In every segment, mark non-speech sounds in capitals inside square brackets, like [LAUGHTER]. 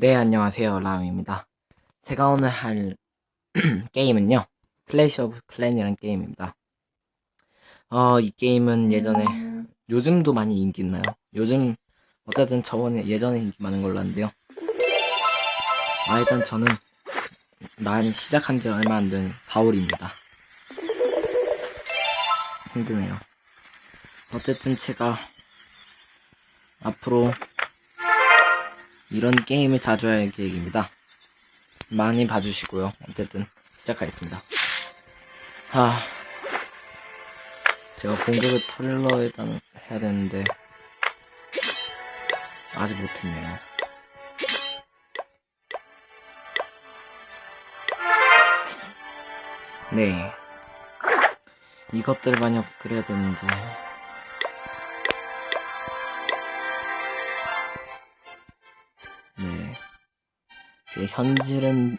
네, 안녕하세요. 라임입니다. 제가 오늘 할 [CLEARS THROAT] 게임은요. 클래시 오브 클랜이라는 게임입니다. 어, 이 게임은 예전에, 요즘도 많이 인기 있나요? 요즘, 어쨌든 저번에, 예전에 인기 많은 걸로 아는데요. 아, 일단 저는 많이 시작한 지 얼마 안 된 4월입니다. 힘드네요. 어쨌든 제가 앞으로 이런 게임을 자주 할 계획입니다. 많이 봐주시고요. 어쨌든 시작하겠습니다. 하, 제가 공격을 트릴러 일단 해야 되는데 아직 못했네요. 네, 이것들 많이 업그레이야 되는데. 현질은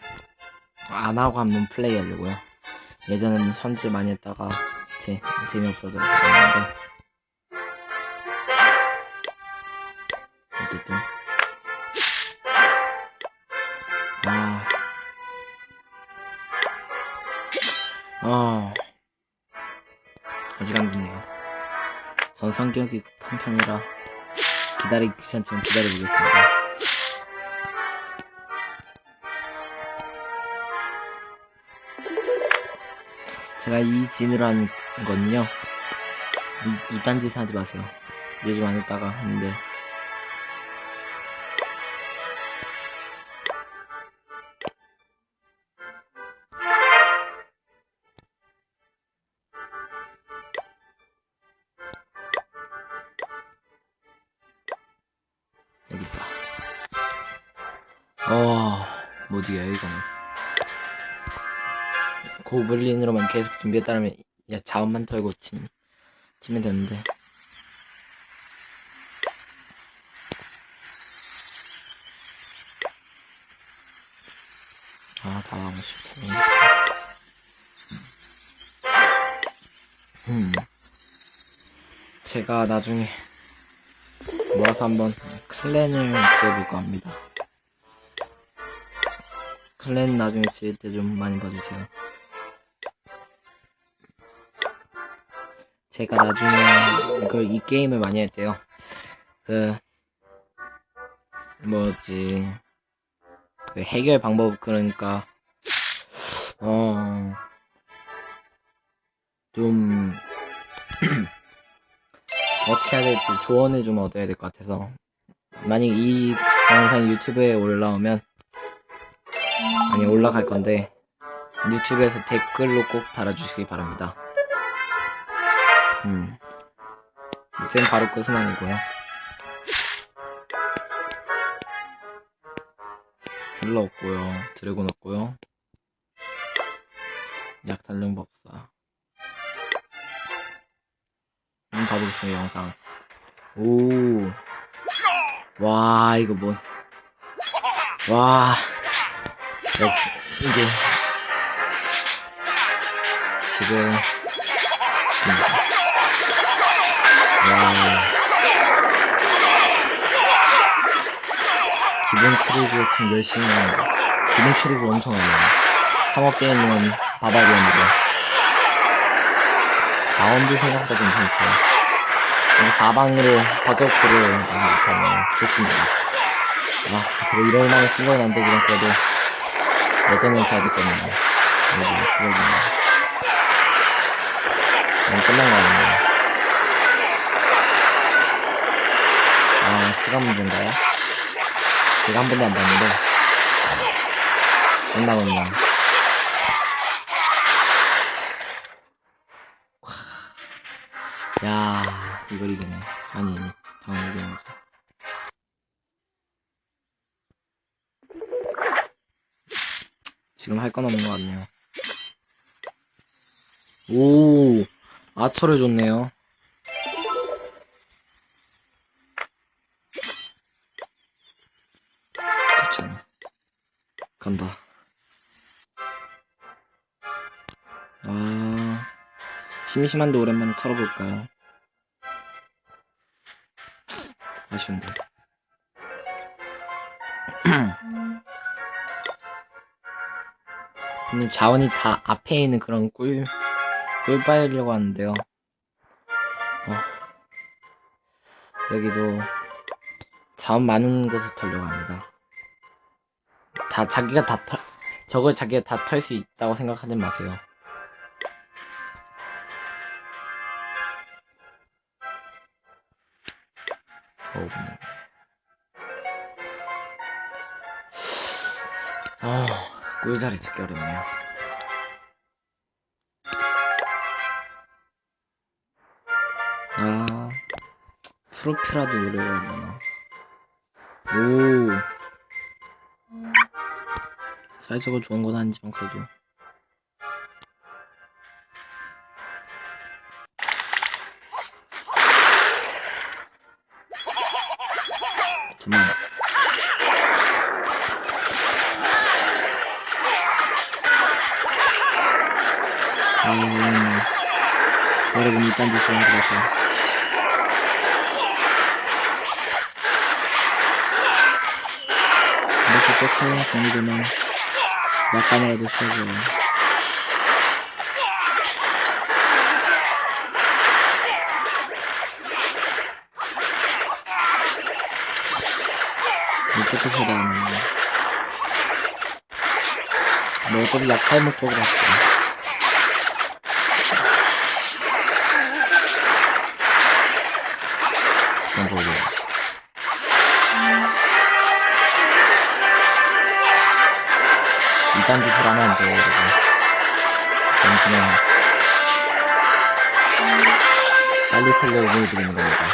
안 하고 한번 플레이 하려고요. 예전에는 현질 많이 했다가 제, 재미없어서 그랬는데. 어쨌든. 아. 아. 아직 안 됐네요. 전 성격이 급한 편이라 기다리기 귀찮지만 기다려보겠습니다. 제가 이 진으로 한 거는요, 이, 이딴 짓 하지 마세요. 요즘 안 했다가 했는데, 여기 있다. 어, 뭐지야, 이거는. 고블린으로만 계속 준비했다면 야 자원만 털고 치, 치면 되는데. 아다 하고 싶네 음. 제가 나중에 모아서 한번 클랜을 지어볼까 합니다. 클랜 나중에 지을 때 좀 많이 봐주세요 제가 나중에 이걸 이 게임을 많이 할 때요. 그 뭐지 그 해결 방법 그러니까 어 좀 [CLEARS THROAT] 어떻게 해야 될지 조언을 좀 얻어야 될 것 같아서 만약 이 영상이 유튜브에 올라오면 아니 올라갈 건데 유튜브에서 댓글로 꼭 달아주시기 바랍니다. 음. 이젠 바로 끝은 아니고요. 힐러 없고요. 드래곤 없고요. 약탈령 법사. 한번 봐보겠습니다, 영상. 오. 와, 이거 뭐. 와. 야, 이게. 지금. 음. 트리브 참 열심히 기본 트리브 엄청 하네요. 상업게임은 바바리언이고. 가운데 생각보다 괜찮죠. 여기 사방으로 버저프를 하면 좋습니다. 아, 그래, 이럴 만한 신경은 안 되지만 그래도 예전엔 잘 됐거든요. 여기, 그러겠네. 끝난 거 아니에요. 아, 시간 문제인가요? 제가 한 번도 안 봤는데. 안 나오네요. 야 이걸 이기네. 아니, 당연히 이기는 거죠. 지금 할 건 없는 것 같네요. 오, 아처를 줬네요. 간다. 아, 심심한데 오랜만에 털어볼까요? 아쉬운데. [CLEARS THROAT] 근데 자원이 다 앞에 있는 그런 꿀, 꿀 빨려고 하는데요. 어. 여기도 자원 많은 곳을 털려고 합니다. 다 자기가 다 털, 저걸 자기가 다 털 수 있다고 생각하지 마세요. 어우, 근데. 아, 꿀자리 찾기 어렵네요. 아, 트로피라도 노려야 되나. 오. 사이즈가 좋은 건 아니지만, 그래도. 정말. 음, 여러분 일단 조심하것 같아요. 이렇게 끝에 정리되면 약간이라도 쳐줘요. 이렇게 쳐다하는 뭐 어차피 약 이단 짓을 하면 안 돼요, 여러분. 그냥 빨리 털려고 보여드리는 겁니다.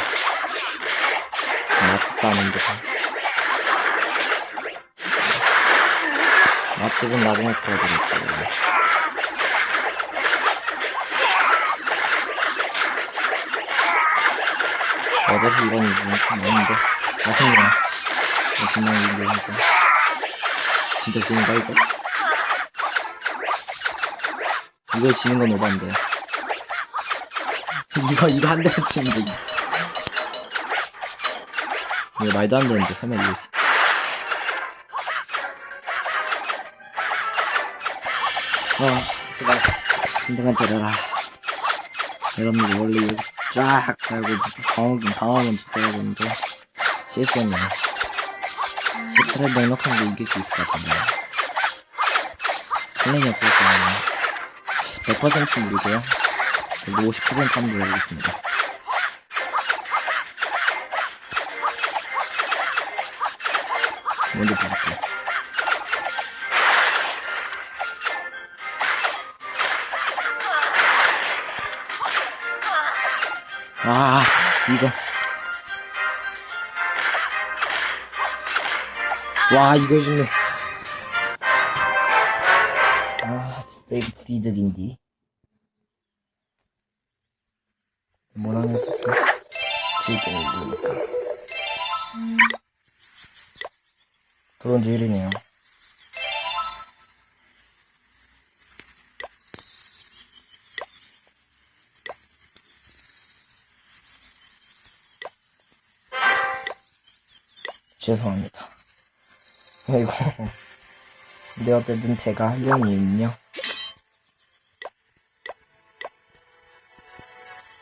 맛집도 아닌데. 맛집은 나중에 보여드릴게요. 어차피 이건 이제 참 아닌데. 맛있네요, 이거 이거. 진짜 좋은가, 이거? 이거 지는 건 오반데. [LAUGHS] 이거, 이거 한 대만 치면 되겠지. 이거 말도 안 되는데, 설마 이거. 어, 제가, 진정한 데려라. 여러분들 원래 여기 쫙 달고 방어긴 방어만 짓어야 되는데 실수했네요. 시크릿 넉넉한 게 이길 수 있을 것 같은데. 플랜이 없을 때는 100% 무리고요. 그리고 50% 한번 해보겠습니다. 먼저 보겠습니다. 아, 이거. 와, 이거 주네. 이거 불이득인디. 뭐라는 즐겨야 되니까. 브론즈 1이네요. 죄송합니다. 아이고. [LAUGHS] 근데 어쨌든 제가 하려는 이유는요.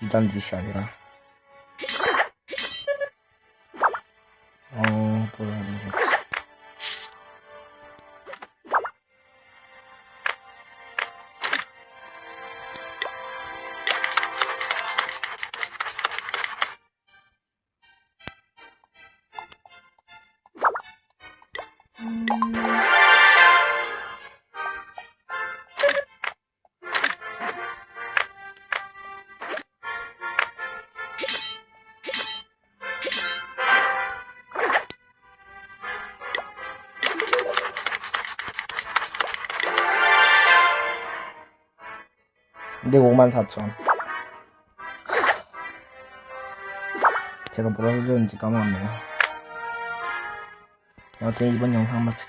이단 짓이 아 근데 54,000. 제가 뭐라 그랬는지 까먹었네요. 어쨌든 이번 영상 마치